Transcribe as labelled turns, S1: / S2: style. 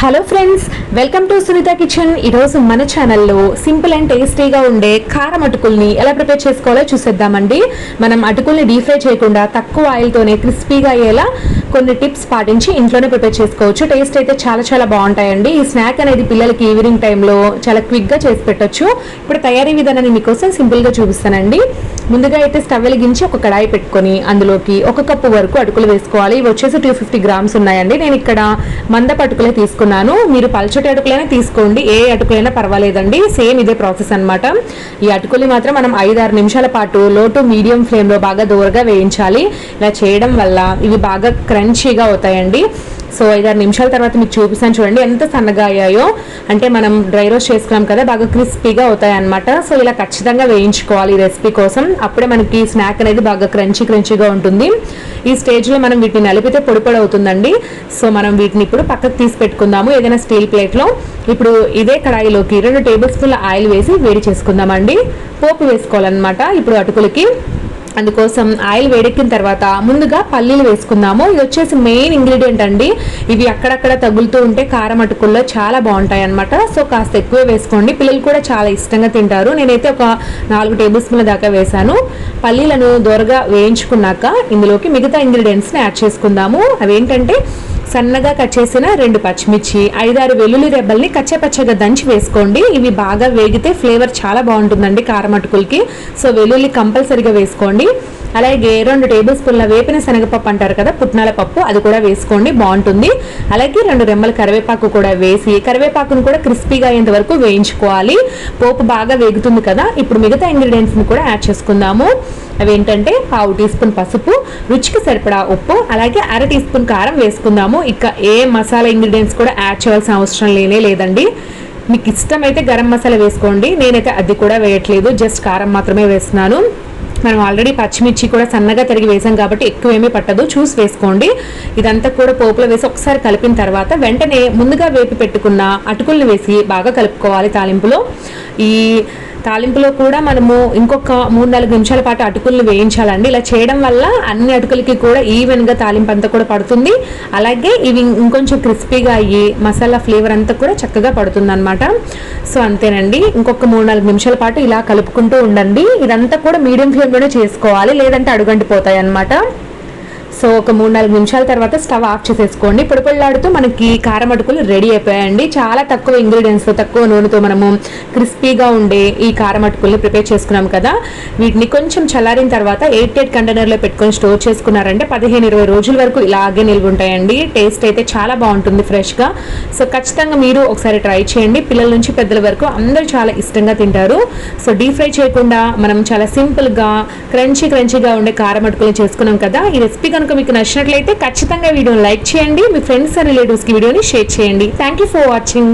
S1: Hello friends welcome to Sunitha kitchen ఈరోజు మన ఛానల్లో సింపుల్ అండ్ టేస్టీగా ఉండే కారం అటుకుల్ని ఎలా ప్రిపేర్ చేసుకోవాలో చూసేద్దామండి. మనం అటుకుల్ని డీప్ ఫ్రై చేయకుండా తక్కువ ఆయిల్తోనే క్రిస్పీగా అయ్యేలా కొన్ని టిప్స్ పాటించి ఇంట్లోనే ప్రిపేర్ చేసుకోవచ్చు. టేస్ట్ అయితే చాలా చాలా బాగుంటాయండి. ఈ స్నాక్ అనేది పిల్లలకి ఈవినింగ్ టైంలో చాలా క్విక్గా చేసి పెట్టొచ్చు. ఇప్పుడు తయారీ విధానాన్ని మీకోసం సింపుల్గా చూపిస్తానండి. ముందుగా అయితే స్టవ్ వెలిగించి ఒక కడాయి పెట్టుకొని అందులోకి ఒక కప్పు వరకు అటుకులు వేసుకోవాలి. ఇవి వచ్చేసి టూ ఫిఫ్టీ గ్రామ్స్ ఉన్నాయండి. నేను ఇక్కడ మందపు అటుకులే తీసుకున్నాను. మీరు పల్చటి అటుకులైనా తీసుకోండి. ఏ అటుకులైనా పర్వాలేదండి. సేమ్ ఇదే ప్రాసెస్ అన్నమాట. ఈ అటుకుల్ని మాత్రం మనం ఐదు ఆరు నిమిషాల పాటు లో టు మీడియం ఫ్లేమ్లో బాగా దూరగా వేయించాలి. ఇలా చేయడం వల్ల ఇవి బాగా క్రంచీగా అవుతాయండి. సో ఐదారు నిమిషాల తర్వాత మీకు చూపిస్తాను చూడండి. ఎంత సన్నగా అయ్యాయో. అంటే మనం డ్రై రోస్ట్ చేసుకున్నాం కదా బాగా క్రిస్పీగా అవుతాయి అనమాట సో ఇలా ఖచ్చితంగా వేయించుకోవాలి ఈ రెసిపీ కోసం. అప్పుడే మనకి స్నాక్ అనేది బాగా క్రంచీ క్రంచీగా ఉంటుంది. ఈ స్టేజ్లో మనం వీటిని నలిపితే పొడి పొడి అవుతుందండి. సో మనం వీటిని ఇప్పుడు పక్కకు తీసి పెట్టుకుందాము ఏదైనా స్టీల్ ప్లేట్లో. ఇప్పుడు ఇదే కడాయిలోకి రెండు టేబుల్ స్పూన్ల ఆయిల్ వేసి వేడి చేసుకుందామండి. పోపు వేసుకోవాలన్నమాట ఇప్పుడు అటుకులకి. అందుకోసం ఆయిల్ వేడెక్కిన తర్వాత ముందుగా పల్లీలు వేసుకుందాము. ఇది వచ్చేసి మెయిన్ ఇంగ్రీడియంట్ అండి. ఇవి అక్కడక్కడ తగులుతూ ఉంటే కారం అటుకుల్లో చాలా బాగుంటాయి అనమాట సో కాస్త ఎక్కువ వేసుకోండి. పిల్లలు కూడా చాలా ఇష్టంగా తింటారు. నేనైతే ఒక నాలుగు టేబుల్ స్పూన్ల దాకా వేసాను పల్లీలను దోరగా వేయించుకున్నాక ఇందులోకి మిగతా ఇంగ్రీడియంట్స్ని యాడ్ చేసుకుందాము. అవేంటంటే సన్నగా కట్ చేసిన రెండు పచ్చిమిర్చి ఐదారు వెల్లుల్లి రెబ్బల్ని కచ్చపచ్చగా దంచి వేసుకోండి. ఇవి బాగా వేగితే ఫ్లేవర్ చాలా బాగుంటుందండి కారం అటుకులకి. సో వెల్లుల్లి కంపల్సరిగా వేసుకోండి. అలాగే రెండు టేబుల్ స్పూన్ల వేపిన శనగపప్పు అంటారు కదా పుట్నాల పప్పు అది కూడా వేసుకోండి బాగుంటుంది. అలాగే రెండు రెమ్మల కరివేపాకు కూడా వేసి కరివేపాకును కూడా క్రిస్పీగా అయ్యేంత వరకు వేయించుకోవాలి. పోపు బాగా వేగుతుంది కదా ఇప్పుడు మిగతా ఇంగ్రీడియంట్స్ని కూడా యాడ్ చేసుకుందాము. అవి ఏంటంటే పావు టీ స్పూన్ పసుపు రుచికి సరిపడా ఉప్పు అలాగే అర టీ స్పూన్ కారం వేసుకుందాము. ఇక ఏ మసాలా ఇంగ్రీడియంట్స్ కూడా యాడ్ చేయాల్సిన అవసరం లేనే లేదండి. మీకు ఇష్టమైతే గరం మసాలా వేసుకోండి. నేనైతే అది కూడా వేయట్లేదు. జస్ట్ కారం మాత్రమే వేస్తున్నాను. మనం ఆల్రెడీ పచ్చిమిర్చి కూడా సన్నగా తరిగి వేసాం కాబట్టి ఎక్కువ ఏమీ పట్టదు. చూసి వేసుకోండి. ఇదంతా కూడా పోపులో వేసి ఒకసారి కలిపిన తర్వాత వెంటనే ముందుగా వేపి పెట్టుకున్న అటుకుల్ని వేసి బాగా కలుపుకోవాలి తాలింపులో. ఈ తాలింపులో కూడా మనము ఇంకొక మూడు నాలుగు నిమిషాల పాటు అటుకులను వేయించాలండి. ఇలా చేయడం వల్ల అన్ని అటుకులకి కూడా ఈవెన్గా తాలింపు అంతా కూడా పడుతుంది. అలాగే ఇవి ఇంకొంచెం క్రిస్పీగా అయ్యి మసాలా ఫ్లేవర్ అంతా కూడా చక్కగా పడుతుంది అనమాట సో అంతేనండి. ఇంకొక మూడు నాలుగు నిమిషాల పాటు ఇలా కలుపుకుంటూ ఉండండి. ఇదంతా కూడా మీడియం ఫ్లేమ్లోనే చేసుకోవాలి. లేదంటే అడుగంటిపోతాయి అనమాట సో ఒక మూడు నాలుగు నిమిషాల తర్వాత స్టవ్ ఆఫ్ చేసేసుకోండి. పొడిపొళ్ళాడుతూ మనకి కారం అటుకులు రెడీ అయిపోయాయండి. చాలా తక్కువ ఇంగ్రీడియంట్స్తో తక్కువ నూనెతో మనము క్రిస్పీగా ఉండే ఈ కారం అటుకుల్ని ప్రిపేర్ చేసుకున్నాం కదా. వీటిని కొంచెం చల్లారిన తర్వాత ఎయిట్ ఎయిట్ కంటైనర్లో పెట్టుకొని స్టోర్ చేసుకున్నారంటే పదిహేను ఇరవై రోజుల వరకు ఇలాగే నిల్వ ఉంటాయండి టేస్ట్ అయితే చాలా బాగుంటుంది ఫ్రెష్గా. సో ఖచ్చితంగా మీరు ఒకసారి ట్రై చేయండి. పిల్లల నుంచి పెద్దల వరకు అందరూ చాలా ఇష్టంగా తింటారు. సో డీప్ ఫ్రై చేయకుండా మనం చాలా సింపుల్గా క్రంచీ క్రంచీగా ఉండే కారం అటుకులు చేసుకున్నాం కదా. ఈ రెసిపీగా కనుక మీకు నచ్చినట్లయితే ఖచ్చితంగా వీడియోని లైక్ చేయండి. మీ ఫ్రెండ్స్ అండ్ రిలేటివ్స్కి వీడియోని షేర్ చేయండి. Thank you for watching